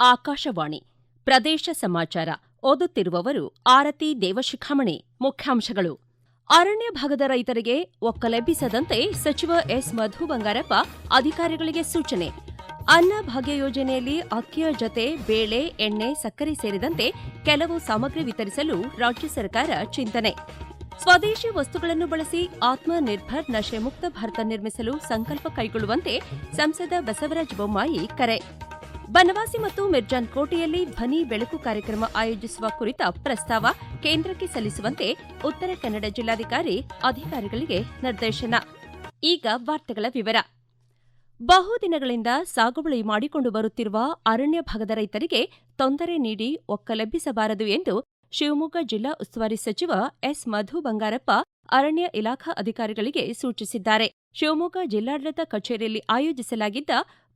ಆಕಾಶವಾಣಿ ಪ್ರದೇಶ ಸಮಾಚಾರ ಓದುತ್ತಿರುವವರು ಆರತಿ ದೇವಶಿಖಾಮಣಿ ಮುಖ್ಯಾಂಶಗಳು. ಅರಣ್ಯ ಭಾಗದ ರೈತರಿಗೆ ಒಕ್ಕಲೆಬ್ಬಿಸದಂತೆ ಸಚಿವ ಎಸ್ ಮಧು ಬಂಗಾರಪ್ಪ ಅಧಿಕಾರಿಗಳಿಗೆ ಸೂಚನೆ. ಅನ್ನ ಭಾಗ್ಯ ಯೋಜನೆಯಲ್ಲಿ ಅಕ್ಕಿಯ ಜತೆ ಬೇಳೆ, ಎಣ್ಣೆ, ಸಕ್ಕರೆ ಸೇರಿದಂತೆ ಕೆಲವು ಸಾಮಗ್ರಿ ವಿತರಿಸಲು ರಾಜ್ಯ ಸರ್ಕಾರ ಚಿಂತನೆ. ಸ್ವದೇಶಿ ವಸ್ತುಗಳನ್ನು ಬಳಸಿ ಆತ್ಮನಿರ್ಭರ್ ನಶೆ ಮುಕ್ತ ಭಾರತ ನಿರ್ಮಿಸಲು ಸಂಕಲ್ಪ ಕೈಗೊಳ್ಳುವಂತೆ ಸಂಸದ ಬಸವರಾಜ ಬೊಮ್ಮಾಯಿ ಕರೆ. ಬನವಾಸಿ ಮತ್ತು ಮಿರ್ಜಾನ್ ಕೋಟೆಯಲ್ಲಿ ಧ್ವನಿ ಬೆಳಕು ಕಾರ್ಯಕ್ರಮ ಆಯೋಜಿಸುವ ಕುರಿತ ಪ್ರಸ್ತಾವ ಕೇಂದ್ರಕ್ಕೆ ಸಲ್ಲಿಸುವಂತೆ ಉತ್ತರ ಕನ್ನಡ ಜಿಲ್ಲಾಧಿಕಾರಿ ಅಧಿಕಾರಿಗಳಿಗೆ ನಿರ್ದೇಶನ. ಈಗ ವಾರ್ತೆಗಳ ವಿವರ. ಬಹುದಿನಗಳಿಂದ ಸಾಗುವಳಿ ಮಾಡಿಕೊಂಡು ಬರುತ್ತಿರುವ ಅರಣ್ಯ ಭಾಗದ ರೈತರಿಗೆ ತೊಂದರೆ ನೀಡಿ ಒಕ್ಕಲೆಬ್ಬಿಸಬಾರದು ಎಂದು ಶಿವಮೊಗ್ಗ ಜಿಲ್ಲಾ ಉಸ್ತುವಾರಿ ಸಚಿವ ಎಸ್ ಮಧು ಬಂಗಾರಪ್ಪ ಅರಣ್ಯ ಇಲಾಖಾ ಅಧಿಕಾರಿಗಳಿಗೆ ಸೂಚಿಸಿದ್ದಾರೆ. ಶಿವಮೊಗ್ಗ ಜಿಲ್ಲಾಡಳಿತ ಕಚೇರಿಯಲ್ಲಿ ಆಯೋಜಿಸಲಾಗಿದ್ದ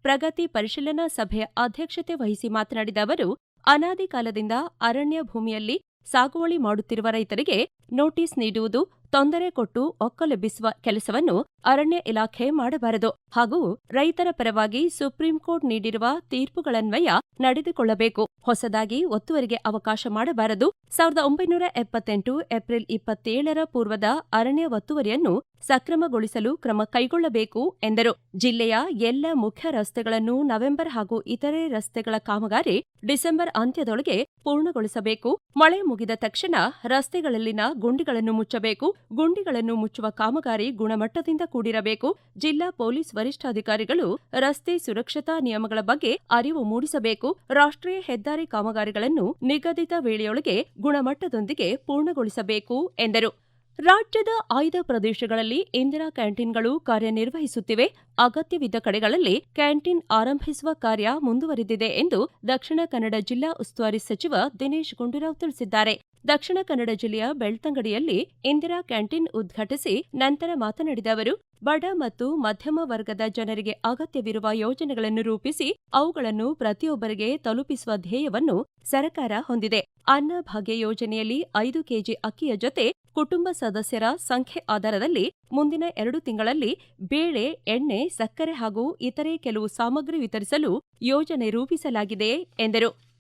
ಪ್ರಗತಿ ಪರಿಶೀಲನಾ ಸಭೆಯ ಅಧ್ಯಕ್ಷತೆ ವಹಿಸಿ ಮಾತನಾಡಿದ ಅವರು, ಅನಾದಿ ಕಾಲದಿಂದ ಅರಣ್ಯ ಭೂಮಿಯಲ್ಲಿ ಸಾಗುವಳಿ ಮಾಡುತ್ತಿರುವ ರೈತರಿಗೆ ನೋಟಿಸ್ ನೀಡುವುದು ತೊಂದರೆ ಕೊಟ್ಟು ಒಕ್ಕಲೆಬ್ಬಿಸುವ ಕೆಲಸವನ್ನು ಅರಣ್ಯ ಇಲಾಖೆ ಮಾಡಬಾರದು ಹಾಗೂ ರೈತರ ಪರವಾಗಿ ಸುಪ್ರೀಂ ಕೋರ್ಟ್ ನೀಡಿರುವ ತೀರ್ಪುಗಳನ್ವಯ ನಡೆದುಕೊಳ್ಳಬೇಕು. ಹೊಸದಾಗಿ ಒತ್ತುವರಿಗೆ ಅವಕಾಶ ಮಾಡಬಾರದು. ಸಾವಿರದ ಒಂಬೈನೂರ ಎಪ್ಪತ್ತೆಂಟು ಏಪ್ರಿಲ್ ಇಪ್ಪತ್ತೇಳರ ಪೂರ್ವದ ಅರಣ್ಯ ಒತ್ತುವರಿಯನ್ನು ಸಕ್ರಮಗೊಳಿಸಲು ಕ್ರಮ ಕೈಗೊಳ್ಳಬೇಕು ಎಂದರು. ಜಿಲ್ಲೆಯ ಎಲ್ಲ ಮುಖ್ಯ ರಸ್ತೆಗಳನ್ನು ನವೆಂಬರ್ ಹಾಗೂ ಇತರೆ ರಸ್ತೆಗಳ ಕಾಮಗಾರಿ ಡಿಸೆಂಬರ್ ಅಂತ್ಯದೊಳಗೆ ಪೂರ್ಣಗೊಳಿಸಬೇಕು. ಮಳೆ ಮುಗಿದ ತಕ್ಷಣ ರಸ್ತೆಗಳಲ್ಲಿನ ಗುಂಡಿಗಳನ್ನು ಮುಚ್ಚಬೇಕು. ಗುಂಡಿಗಳನ್ನು ಮುಚ್ಚುವ ಕಾಮಗಾರಿ ಗುಣಮಟ್ಟದಿಂದ ಕೂಡಿರಬೇಕು. ಜಿಲ್ಲಾ ಪೊಲೀಸ್ ವರಿಷ್ಠಾಧಿಕಾರಿಗಳು ರಸ್ತೆ ಸುರಕ್ಷತಾ ನಿಯಮಗಳ ಬಗ್ಗೆ ಅರಿವು ಮೂಡಿಸಬೇಕು. ರಾಷ್ಟ್ರೀಯ ಹೆದ್ದಾರಿ ಕಾಮಗಾರಿಗಳನ್ನು ನಿಗದಿತ ವೇಳೆಯೊಳಗೆ ಗುಣಮಟ್ಟದೊಂದಿಗೆ ಪೂರ್ಣಗೊಳಿಸಬೇಕು, ಎಂದರು. ರಾಜ್ಯದ ಆಯ್ದ ಪ್ರದೇಶಗಳಲ್ಲಿ ಇಂದಿರಾ ಕ್ಯಾಂಟೀನ್ಗಳು ಕಾರ್ಯನಿರ್ವಹಿಸುತ್ತಿವೆ. ಅಗತ್ಯವಿದ್ದ ಕಡೆಗಳಲ್ಲಿ ಕ್ಯಾಂಟೀನ್ ಆರಂಭಿಸುವ ಕಾರ್ಯ ಮುಂದುವರೆದಿದೆ ಎಂದು ದಕ್ಷಿಣ ಕನ್ನಡ ಜಿಲ್ಲಾ ಉಸ್ತುವಾರಿ ಸಚಿವ ದಿನೇಶ್ ಗುಂಡೂರಾವ್ ತಿಳಿಸಿದ್ದಾರೆ. ದಕ್ಷಿಣ ಕನ್ನಡ ಜಿಲ್ಲೆಯ ಬೆಳ್ತಂಗಡಿಯಲ್ಲಿ ಇಂದಿರಾ ಕ್ಯಾಂಟೀನ್ ಉದ್ಘಾಟಿಸಿ ನಂತರ ಮಾತನಾಡಿದ ಅವರು, ಬಡ ಮತ್ತು ಮಧ್ಯಮ ವರ್ಗದ ಜನರಿಗೆ ಅಗತ್ಯವಿರುವ ಯೋಜನೆಗಳನ್ನು ರೂಪಿಸಿ ಅವುಗಳನ್ನು ಪ್ರತಿಯೊಬ್ಬರಿಗೆ ತಲುಪಿಸುವ ಧ್ಯೇಯವನ್ನು ಸರ್ಕಾರ ಹೊಂದಿದೆ. ಅನ್ನ ಭಾಗ್ಯ ಯೋಜನೆಯಲ್ಲಿ ಐದು ಕೆಜಿ ಅಕ್ಕಿಯ ಜೊತೆ ಕುಟುಂಬ ಸದಸ್ಯರ ಸಂಖ್ಯೆ ಆಧಾರದಲ್ಲಿ ಮುಂದಿನ ಎರಡು ತಿಂಗಳಲ್ಲಿ ಬೇಳೆ, ಎಣ್ಣೆ, ಸಕ್ಕರೆ ಹಾಗೂ ಇತರೆ ಕೆಲವು ಸಾಮಗ್ರಿ ವಿತರಿಸಲು ಯೋಜನೆ ರೂಪಿಸಲಾಗಿದೆ ಎಂದರು.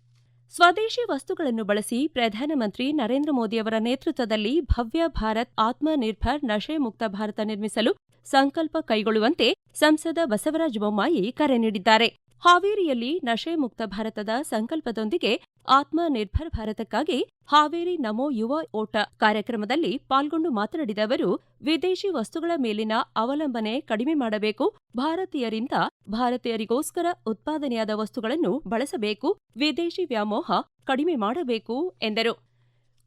ಸ್ವದೇಶಿ ವಸ್ತುಗಳನ್ನು ಬಳಸಿ ಪ್ರಧಾನಮಂತ್ರಿ ನರೇಂದ್ರ ಮೋದಿಯವರ ನೇತೃತ್ವದಲ್ಲಿ ಭವ್ಯ ಭಾರತ್, ಆತ್ಮನಿರ್ಭರ್ ನಶೆ ಮುಕ್ತ ಭಾರತ ನಿರ್ಮಿಸಲು ಸಂಕಲ್ಪ ಕೈಗೊಳ್ಳುವಂತೆ ಸಂಸದ ಬಸವರಾಜ ಬೊಮ್ಮಾಯಿ ಕರೆ ನೀಡಿದ್ದಾರೆ. ಹಾವೇರಿಯಲ್ಲಿ ನಶೆ ಮುಕ್ತ ಭಾರತದ ಸಂಕಲ್ಪದೊಂದಿಗೆ ಆತ್ಮನಿರ್ಭರ್ ಭಾರತಕ್ಕಾಗಿ ಹಾವೇರಿ ನಮೋ ಯುವ ಓಟ ಕಾರ್ಯಕ್ರಮದಲ್ಲಿ ಪಾಲ್ಗೊಂಡು ಮಾತನಾಡಿದ ಅವರು, ವಿದೇಶಿ ವಸ್ತುಗಳ ಮೇಲಿನ ಅವಲಂಬನೆ ಕಡಿಮೆ ಮಾಡಬೇಕು, ಭಾರತೀಯರಿಂದ ಭಾರತೀಯರಿಗೋಸ್ಕರ ಉತ್ಪಾದನೆಯಾದ ವಸ್ತುಗಳನ್ನು ಬಳಸಬೇಕು, ವಿದೇಶಿ ವ್ಯಾಮೋಹ ಕಡಿಮೆ ಮಾಡಬೇಕು ಎಂದರು.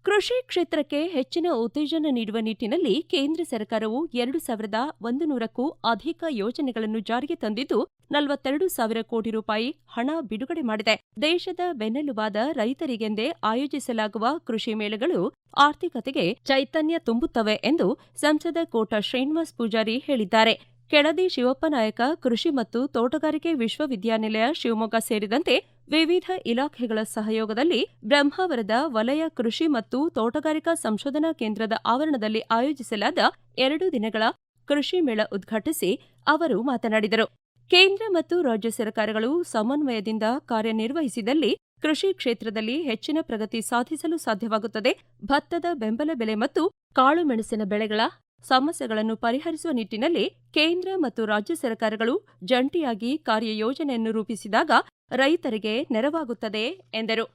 ಕೃಷಿ ಕ್ಷೇತ್ರಕ್ಕೆ ಹೆಚ್ಚಿನ ಉತ್ತೇಜನ ನೀಡುವ ನಿಟ್ಟಿನಲ್ಲಿ ಕೇಂದ್ರ ಸರ್ಕಾರವು ಎರಡು ಸಾವಿರದ ಒಂದು ನೂರಕ್ಕೂ ಅಧಿಕ ಯೋಜನೆಗಳನ್ನು ಜಾರಿಗೆ ತಂದಿದ್ದು, ನಲವತ್ತೆರಡು ಸಾವಿರ ಕೋಟಿ ರೂಪಾಯಿ ಹಣ ಬಿಡುಗಡೆ ಮಾಡಿದೆ. ದೇಶದ ಬೆನ್ನೆಲುಬಾದ ರೈತರಿಗೆಂದೇ ಆಯೋಜಿಸಲಾಗುವ ಕೃಷಿ ಮೇಳಗಳು ಆರ್ಥಿಕತೆಗೆ ಚೈತನ್ಯ ತುಂಬುತ್ತವೆ ಎಂದು ಸಂಸದ ಕೋಟ ಶ್ರೀನಿವಾಸ್ ಪೂಜಾರಿ ಹೇಳಿದ್ದಾರೆ. ಕೆಳದಿ ಶಿವಪ್ಪನಾಯಕ ಕೃಷಿ ಮತ್ತು ತೋಟಗಾರಿಕೆ ವಿಶ್ವವಿದ್ಯಾನಿಲಯ ಶಿವಮೊಗ್ಗ ಸೇರಿದಂತೆ ವಿವಿಧ ಇಲಾಖೆಗಳ ಸಹಯೋಗದಲ್ಲಿ ಬ್ರಹ್ಮಾವರದ ವಲಯ ಕೃಷಿ ಮತ್ತು ತೋಟಗಾರಿಕಾ ಸಂಶೋಧನಾ ಕೇಂದ್ರದ ಆವರಣದಲ್ಲಿ ಆಯೋಜಿಸಲಾದ ಎರಡು ದಿನಗಳ ಕೃಷಿ ಮೇಳ ಉದ್ಘಾಟಿಸಿ ಅವರು ಮಾತನಾಡಿದರು. ಕೇಂದ್ರ ಮತ್ತು ರಾಜ್ಯ ಸರ್ಕಾರಗಳು ಸಮನ್ವಯದಿಂದ ಕಾರ್ಯನಿರ್ವಹಿಸಿದಲ್ಲಿ ಕೃಷಿ ಕ್ಷೇತ್ರದಲ್ಲಿ ಹೆಚ್ಚಿನ ಪ್ರಗತಿ ಸಾಧಿಸಲು ಸಾಧ್ಯವಾಗುತ್ತದೆ. ಭತ್ತದ ಬೆಂಬಲ ಬೆಲೆ ಮತ್ತು ಕಾಳುಮೆಣಸಿನ ಬೆಳೆಗಳ ಸಮಸ್ಯೆಗಳನ್ನು ಪರಿಹರಿಸುವ ನಿಟ್ಟಿನಲ್ಲಿ ಕೇಂದ್ರ ಮತ್ತು ರಾಜ್ಯ ಸರ್ಕಾರಗಳು ಜಂಟಿಯಾಗಿ ಕಾರ್ಯಯೋಜನೆಯನ್ನು ರೂಪಿಸಿದಾಗ ರೈತರಿಗೆ ನೆರವಾಗುತ್ತದೆ ಎಂದರು.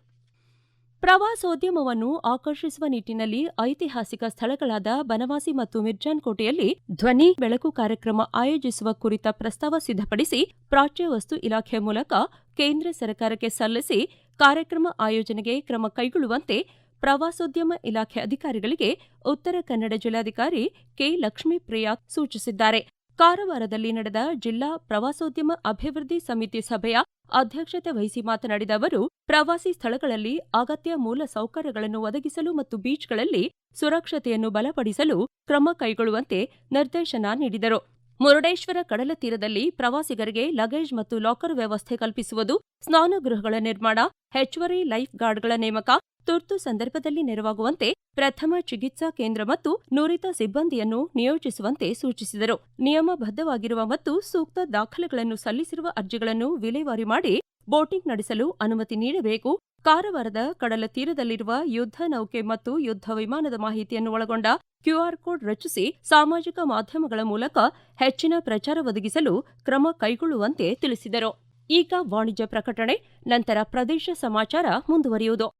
ಪ್ರವಾಸೋದ್ಯಮವನ್ನು ಆಕರ್ಷಿಸುವ ನಿಟ್ಟಿನಲ್ಲಿ ಐತಿಹಾಸಿಕ ಸ್ಥಳಗಳಾದ ಬನವಾಸಿ ಮತ್ತು ಮಿರ್ಜಾನ್ ಕೋಟೆಯಲ್ಲಿ ಧ್ವನಿ ಬೆಳಕು ಕಾರ್ಯಕ್ರಮ ಆಯೋಜಿಸುವ ಕುರಿತ ಪ್ರಸ್ತಾವ ಸಿದ್ಧಪಡಿಸಿ ಪ್ರಾಚ್ಯ ವಸ್ತು ಇಲಾಖೆ ಮೂಲಕ ಕೇಂದ್ರ ಸರ್ಕಾರಕ್ಕೆ ಸಲ್ಲಿಸಿ ಕಾರ್ಯಕ್ರಮ ಆಯೋಜನೆಗೆ ಕ್ರಮ ಕೈಗೊಳ್ಳುವಂತೆ ಪ್ರವಾಸೋದ್ಯಮ ಇಲಾಖೆ ಅಧಿಕಾರಿಗಳಿಗೆ ಉತ್ತರ ಕನ್ನಡ ಜಿಲ್ಲಾಧಿಕಾರಿ ಕೆ ಲಕ್ಷ್ಮೀಪ್ರಿಯಾ ಸೂಚಿಸಿದ್ದಾರೆ. ಕಾರವಾರದಲ್ಲಿ ನಡೆದ ಜಿಲ್ಲಾ ಪ್ರವಾಸೋದ್ಯಮ ಅಭಿವೃದ್ಧಿ ಸಮಿತಿ ಸಭೆಯ ಅಧ್ಯಕ್ಷತೆ ವಹಿಸಿ ಮಾತನಾಡಿದ ಅವರು, ಪ್ರವಾಸಿ ಸ್ಥಳಗಳಲ್ಲಿ ಅಗತ್ಯ ಮೂಲ ಸೌಕರ್ಯಗಳನ್ನು ಒದಗಿಸಲು ಮತ್ತು ಬೀಚ್ಗಳಲ್ಲಿ ಸುರಕ್ಷತೆಯನ್ನು ಬಲಪಡಿಸಲು ಕ್ರಮ ಕೈಗೊಳ್ಳುವಂತೆ ನಿರ್ದೇಶನ ನೀಡಿದರು. ಮುರುಡೇಶ್ವರ ಕಡಲ ತೀರದಲ್ಲಿ ಪ್ರವಾಸಿಗರಿಗೆ ಲಗೇಜ್ ಮತ್ತು ಲಾಕರ್ ವ್ಯವಸ್ಥೆ ಕಲ್ಪಿಸುವುದು, ಸ್ನಾನಗೃಹಗಳ ನಿರ್ಮಾಣ, ಹೆಚ್ಚುವರಿ ಲೈಫ್ ಗಾರ್ಡ್ಗಳ ನೇಮಕ ತುರ್ತು ಸಂದರ್ಭದಲ್ಲಿ ನೆರವಾಗುವಂತೆ ಪ್ರಥಮ ಚಿಕಿತ್ಸಾ ಕೇಂದ್ರ ಮತ್ತು ನುರಿತ ಸಿಬ್ಬಂದಿಯನ್ನು ನಿಯೋಜಿಸುವಂತೆ ಸೂಚಿಸಿದರು. ನಿಯಮಬದ್ಧವಾಗಿರುವ ಮತ್ತು ಸೂಕ್ತ ದಾಖಲೆಗಳನ್ನು ಸಲ್ಲಿಸಿರುವ ಅರ್ಜಿಗಳನ್ನು ವಿಲೇವಾರಿ ಮಾಡಿ ಬೋಟಿಂಗ್ ನಡೆಸಲು ಅನುಮತಿ ನೀಡಬೇಕು. ಕಾರವಾರದ ಕಡಲ ತೀರದಲ್ಲಿರುವ ಯುದ್ಧ ನೌಕೆ ಮತ್ತು ಯುದ್ಧ ವಿಮಾನದ ಮಾಹಿತಿಯನ್ನು ಒಳಗೊಂಡ ಕ್ಯೂಆರ್ ಕೋಡ್ ರಚಿಸಿ ಸಾಮಾಜಿಕ ಮಾಧ್ಯಮಗಳ ಮೂಲಕ ಹೆಚ್ಚಿನ ಪ್ರಚಾರ ಒದಗಿಸಲು ಕ್ರಮ ಕೈಗೊಳ್ಳುವಂತೆ ತಿಳಿಸಿದರು. ಈಗ ವಾಣಿಜ್ಯ ಪ್ರಕಟಣೆ, ನಂತರ ಪ್ರದೇಶ ಸಮಾಚಾರ ಮುಂದುವರಿಯುವುದು.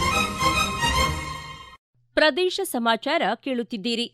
ಪ್ರದೇಶ ಸಮಾಚಾರ ಕೇಳುತ್ತಿದ್ದೀರಿ.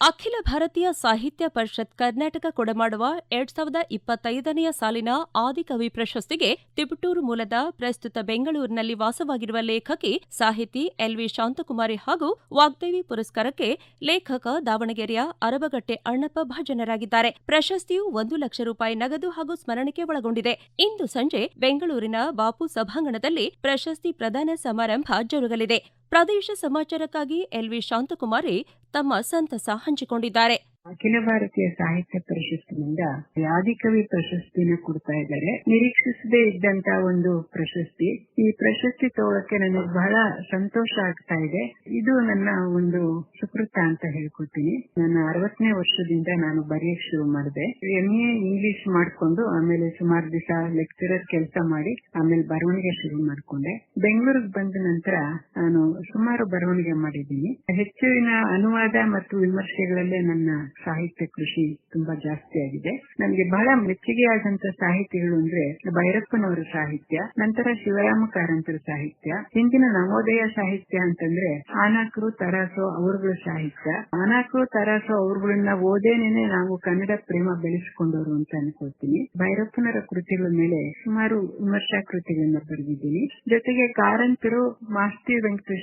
ಅಖಿಲ ಭಾರತೀಯ ಸಾಹಿತ್ಯ ಪರಿಷತ್ ಕರ್ನಾಟಕ ಕೊಡಮಾಡುವ ಎರಡ್ ಸಾವಿರದ ಇಪ್ಪತ್ತೈದನೆಯ ಸಾಲಿನ ಆದಿಕವಿ ಪ್ರಶಸ್ತಿಗೆ ತಿಪಟೂರು ಮೂಲದ ಪ್ರಸ್ತುತ ಬೆಂಗಳೂರಿನಲ್ಲಿ ವಾಸವಾಗಿರುವ ಲೇಖಕಿ ಸಾಹಿತಿ ಎಲ್ವಿ ಶಾಂತಕುಮಾರಿ ಹಾಗೂ ವಾಗ್ದೇವಿ ಪುರಸ್ಕಾರಕ್ಕೆ ಲೇಖಕ ದಾವಣಗೆರೆಯ ಅರಬಗಟ್ಟೆ ಅಣ್ಣಪ್ಪ ಭಾಜನರಾಗಿದ್ದಾರೆ. ಪ್ರಶಸ್ತಿಯು ಒಂದು ಲಕ್ಷ ರೂಪಾಯಿ ನಗದು ಹಾಗೂ ಸ್ಮರಣಿಕೆ ಒಳಗೊಂಡಿದೆ. ಇಂದು ಸಂಜೆ ಬೆಂಗಳೂರಿನ ಬಾಪು ಸಭಾಂಗಣದಲ್ಲಿ ಪ್ರಶಸ್ತಿ ಪ್ರದಾನ ಸಮಾರಂಭ ಜರುಗಲಿದೆ. ಪ್ರದೇಶ ಸಮಾಚಾರಕ್ಕಾಗಿ ಎಲ್ವಿ ಶಾಂತಕುಮಾರಿ ತಮ್ಮ ಸಂತಸ ಹಂಚಿಕೊಂಡಿದ್ದಾರೆ. ಅಖಿಲ ಭಾರತೀಯ ಸಾಹಿತ್ಯ ಪರಿಷತ್ತಿನಿಂದ ಯಾದಿಕವಿ ಪ್ರಶಸ್ತಿನ ಕೊಡ್ತಾ ಇದ್ದಾರೆ. ನಿರೀಕ್ಷಿಸದೇ ಇದ್ದಂತ ಒಂದು ಪ್ರಶಸ್ತಿ. ಈ ಪ್ರಶಸ್ತಿ ತಗೊಳಕ್ಕೆ ನನಗೆ ಬಹಳ ಸಂತೋಷ ಆಗ್ತಾ ಇದೆ. ಇದು ನನ್ನ ಒಂದು ಸುಕೃತ ಅಂತ ಹೇಳ್ಕೊತೀನಿ. ನನ್ನ ಅರವತ್ತನೇ ವರ್ಷದಿಂದ ನಾನು ಬರೆಯಕ್ ಶುರು ಮಾಡಿದೆ. ಎಂ ಇಂಗ್ಲಿಷ್ ಮಾಡ್ಕೊಂಡು, ಆಮೇಲೆ ಸುಮಾರು ದಿವಸ ಲೆಕ್ಚರರ್ ಕೆಲಸ ಮಾಡಿ, ಆಮೇಲೆ ಬರವಣಿಗೆ ಶುರು ಮಾಡ್ಕೊಂಡೆ. ಬೆಂಗಳೂರಿಗೆ ಬಂದ ನಂತರ ನಾನು ಸುಮಾರು ಬರವಣಿಗೆ ಮಾಡಿದ್ದೀನಿ. ಹೆಚ್ಚಿನ ಅನುವಾದ ಮತ್ತು ವಿಮರ್ಶೆಗಳಲ್ಲೇ ನನ್ನ ಸಾಹಿತ್ಯ ಕೃಷಿ ತುಂಬಾ ಜಾಸ್ತಿ ಆಗಿದೆ. ನನಗೆ ಬಹಳ ಮೆಚ್ಚುಗೆಯಾದಂತ ಸಾಹಿತ್ಯಗಳು ಅಂದ್ರೆ ಭೈರಪ್ಪನವರ ಸಾಹಿತ್ಯ, ನಂತರ ಶಿವರಾಮ ಕಾರಂತರ ಸಾಹಿತ್ಯ, ಹಿಂದಿನ ನವೋದಯ ಸಾಹಿತ್ಯ ಅಂತಂದ್ರೆ ಆನಾಕರು, ತರಾಸೋ ಅವರುಗಳ ಸಾಹಿತ್ಯ. ಆನಾಕರು, ತರಾಸು ಅವರುಗಳನ್ನ ಓದೇನೇನೆ ನಾವು ಕನ್ನಡ ಪ್ರೇಮ ಬೆಳೆಸಿಕೊಂಡವರು ಅಂತ ಅನ್ಕೊಳ್ತೀನಿ ಭೈರಪ್ಪನವರ ಕೃತಿಗಳ ಮೇಲೆ ಸುಮಾರು ವಿಮರ್ಶಾ ಕೃತಿಗಳನ್ನ ಬರೆದಿದ್ದೀನಿ. ಜೊತೆಗೆ ಕಾರಂತರು, ಮಾಸ್ತಿ ವೆಂಕಟೇಶ್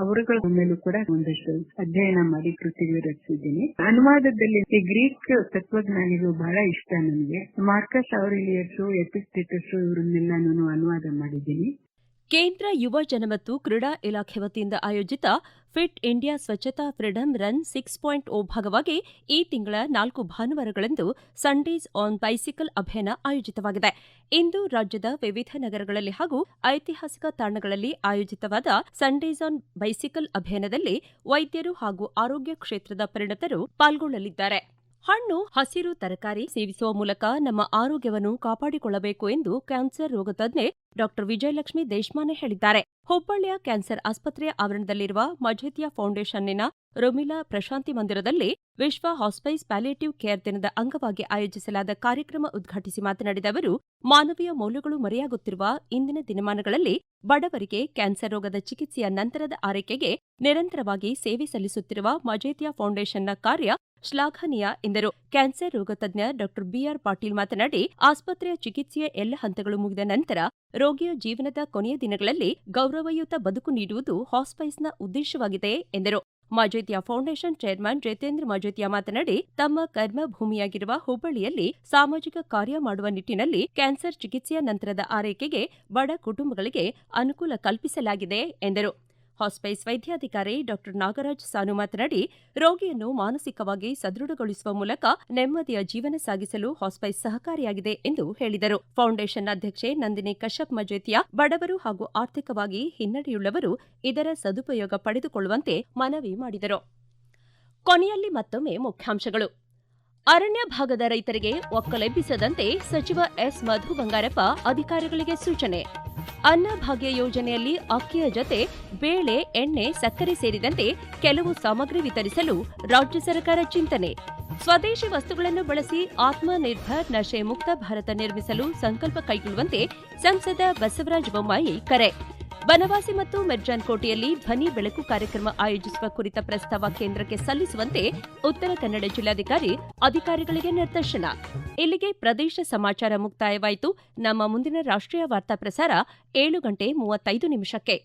ಅವರುಗಳ ಮೇಲೂ ಕೂಡ ಒಂದಷ್ಟು ಅಧ್ಯಯನ ಮಾಡಿ ಕೃತಿಗಳು ರಚಿಸಿದ್ದೀನಿ. ಅನುವಾದದಲ್ಲಿ ಈ ಗ್ರೀಕ್ ತತ್ವಜ್ಞಾನಿಗಳು ಬಹಳ ಇಷ್ಟ ನನಗೆ. ಮಾರ್ಕಸ್ ಅವರಿಲಿಯರ್ಸು ಎಪಿಸ್ಟಿಟಸ್ ಇವರನ್ನೆಲ್ಲ ನಾನು ಅನುವಾದ ಮಾಡಿದ್ದೀನಿ. ಕೇಂದ್ರ ಯುವ ಜನ ಮತ್ತು ಕ್ರೀಡಾ ಇಲಾಖೆ ವತಿಯಿಂದ ಆಯೋಜಿತ ಫಿಟ್ ಇಂಡಿಯಾ ಸ್ವಚ್ಛತಾ freedom run six point O ಭಾಗವಾಗಿ ಈ ತಿಂಗಳ ನಾಲ್ಕು ಭಾನುವಾರಗಳಂದು ಸಂಡೇಸ್ ಆನ್ ಬೈಸಿಕಲ್ ಅಭಿಯಾನ ಆಯೋಜಿತವಾಗಿದೆ. ಇಂದು ರಾಜ್ಯದ ವಿವಿಧ ನಗರಗಳಲ್ಲಿ ಹಾಗೂ ಐತಿಹಾಸಿಕ ತಾಣಗಳಲ್ಲಿ ಆಯೋಜಿತವಾದ ಸಂಡೇಸ್ ಆನ್ ಬೈಸಿಕಲ್ ಅಭಿಯಾನದಲ್ಲಿ ವೈದ್ಯರು ಹಾಗೂ ಆರೋಗ್ಯ ಕ್ಷೇತ್ರದ ಪರಿಣತರು ಪಾಲ್ಗೊಳ್ಳಲಿದ್ದಾರೆ. ಹಣ್ಣು, ಹಸಿರು ತರಕಾರಿ ಸೇವಿಸುವ ಮೂಲಕ ನಮ್ಮ ಆರೋಗ್ಯವನ್ನು ಕಾಪಾಡಿಕೊಳ್ಳಬೇಕು ಎಂದು ಕ್ಯಾನ್ಸರ್ ರೋಗ ತಜ್ಞೆ ಡಾಕ್ಟರ್ ವಿಜಯಲಕ್ಷ್ಮಿ ದೇಶಮಾನೆ ಹೇಳಿದ್ದಾರೆ. ಹುಬ್ಬಳ್ಳಿಯ ಕ್ಯಾನ್ಸರ್ ಆಸ್ಪತ್ರೆಯ ಆವರಣದಲ್ಲಿರುವ ಮಜೇತಿಯಾ ಫೌಂಡೇಶನ್ನಿನ ರೊಮಿಲಾ ಪ್ರಶಾಂತಿ ಮಂದಿರದಲ್ಲಿ ವಿಶ್ವ ಹಾಸ್ಪೈಸ್ ಪ್ಯಾಲಿಯೇಟಿವ್ ಕೇರ್ ದಿನದ ಅಂಗವಾಗಿ ಆಯೋಜಿಸಲಾದ ಕಾರ್ಯಕ್ರಮ ಉದ್ಘಾಟಿಸಿ ಮಾತನಾಡಿದ ಅವರು, ಮಾನವೀಯ ಮೌಲ್ಯಗಳು ಮರೆಯಾಗುತ್ತಿರುವ ಇಂದಿನ ದಿನಮಾನಗಳಲ್ಲಿ ಬಡವರಿಗೆ ಕ್ಯಾನ್ಸರ್ ರೋಗದ ಚಿಕಿತ್ಸೆಯ ನಂತರದ ಆರೈಕೆಗೆ ನಿರಂತರವಾಗಿ ಸೇವೆ ಸಲ್ಲಿಸುತ್ತಿರುವ ಮಜೇತಿಯಾ ಫೌಂಡೇಶನ್ನ ಕಾರ್ಯ ಶ್ಲಾಘನೀಯ ಎಂದರು. ಕ್ಯಾನ್ಸರ್ ರೋಗ ತಜ್ಞ ಡಾಕ್ಟರ್ ಬಿಆರ್ ಪಾಟೀಲ್ ಮಾತನಾಡಿ, ಆಸ್ಪತ್ರೆಯ ಚಿಕಿತ್ಸೆಯ ಎಲ್ಲ ಹಂತಗಳು ಮುಗಿದ ನಂತರ ರೋಗಿಯ ಜೀವನದ ಕೊನೆಯ ದಿನಗಳಲ್ಲಿ ಗೌರವಯುತ ಬದುಕು ನೀಡುವುದು ಹಾಸ್ಪೈಸ್ನ ಉದ್ದೇಶವಾಗಿದೆ ಎಂದರು. ಮಾಜೋತಿಯ ಫೌಂಡೇಶನ್ ಚೇರ್ಮನ್ ಜಯತೇಂದ್ರ ಮಾಜೇತಿಯಾ ಮಾತನಾಡಿ, ತಮ್ಮ ಕರ್ಮಭೂಮಿಯಾಗಿರುವ ಹುಬ್ಬಳ್ಳಿಯಲ್ಲಿ ಸಾಮಾಜಿಕ ಕಾರ್ಯ ಮಾಡುವ ನಿಟ್ಟಿನಲ್ಲಿ ಕ್ಯಾನ್ಸರ್ ಚಿಕಿತ್ಸೆಯ ನಂತರದ ಆರೈಕೆಗೆ ಬಡ ಕುಟುಂಬಗಳಿಗೆ ಅನುಕೂಲ ಕಲ್ಪಿಸಲಾಗಿದೆ ಎಂದರು. ಹಾಸ್ಪೈಸ್ ವೈದ್ಯಾಧಿಕಾರಿ ಡಾಕ್ಟರ್ ನಾಗರಾಜ್ ಸಾನು ಮಾತನಾಡಿ, ರೋಗಿಯನ್ನು ಮಾನಸಿಕವಾಗಿ ಸದೃಢಗೊಳಿಸುವ ಮೂಲಕ ನೆಮ್ಮದಿಯ ಜೀವನ ಸಾಗಿಸಲು ಹಾಸ್ಪೈಸ್ ಸಹಕಾರಿಯಾಗಿದೆ ಎಂದು ಹೇಳಿದರು. ಫೌಂಡೇಶನ್ ಅಧ್ಯಕ್ಷೆ ನಂದಿನಿ ಕಶ್ಯಪ್ ಮಜೇತಿಯಾ ಬಡವರು ಹಾಗೂ ಆರ್ಥಿಕವಾಗಿ ಹಿನ್ನಡೆಯುಳ್ಳವರು ಇದರ ಸದುಪಯೋಗ ಪಡೆದುಕೊಳ್ಳುವಂತೆ ಮನವಿ ಮಾಡಿದರು. ಕೊನೆಯಲ್ಲಿ ಮತ್ತೊಮ್ಮೆ ಮುಖ್ಯಾಂಶಗಳು. ಅರಣ್ಯ ಭಾಗದ ರೈತರಿಗೆ ಒಕ್ಕಲೆಬ್ಬಿಸದಂತೆ ಸಚಿವ ಎಸ್ ಮಧು ಬಂಗಾರಪ್ಪ ಅಧಿಕಾರಿಗಳಿಗೆ ಸೂಚನೆ. ಅನ್ನಭಾಗ್ಯ ಯೋಜನೆಯಲ್ಲಿ ಅಕ್ಕಿಯ ಜೊತೆ ಬೇಳೆ, ಎಣ್ಣೆ, ಸಕ್ಕರೆ ಸೇರಿದಂತೆ ಕೆಲವು ಸಾಮಗ್ರಿ ವಿತರಿಸಲು ರಾಜ್ಯ ಸರ್ಕಾರ ಚಿಂತನೆ. ಸ್ವದೇಶಿ ವಸ್ತುಗಳನ್ನು ಬಳಸಿ ಆತ್ಮನಿರ್ಭರ್ ನಶೆ ಮುಕ್ತ ಭಾರತ ನಿರ್ಮಿಸಲು ಸಂಕಲ್ಪ ಕೈಗೊಳ್ಳುವಂತೆ ಸಂಸದ ಬಸವರಾಜ ಬೊಮ್ಮಾಯಿ ಕರೆ. ಬನವಾಸಿ ಮತ್ತು ಮೆರ್ಜಾನ್ ಕೋಟೆಯಲ್ಲಿ ಧ್ವನಿ ಬೆಳಕು ಕಾರ್ಯಕ್ರಮ ಆಯೋಜಿಸುವ ಕುರಿತ ಪ್ರಸ್ತಾವ ಕೇಂದ್ರಕ್ಕೆ ಸಲ್ಲಿಸುವಂತೆ ಉತ್ತರ ಕನ್ನಡ ಜಿಲ್ಲಾಧಿಕಾರಿ ಅಧಿಕಾರಿಗಳಿಗೆ ನಿರ್ದೇಶನ. ಇಲ್ಲಿಗೆ ಪ್ರದೇಶ ಸಮಾಚಾರ ಮುಕ್ತಾಯವಾಯಿತು. ನಮ್ಮ ಮುಂದಿನ ರಾಷ್ಟ್ರೀಯ ವಾರ್ತಾ ಪ್ರಸಾರ ಏಳು ಗಂಟೆ ಮೂವತ್ತೈದು ನಿಮಿಷಕ್ಕೆ.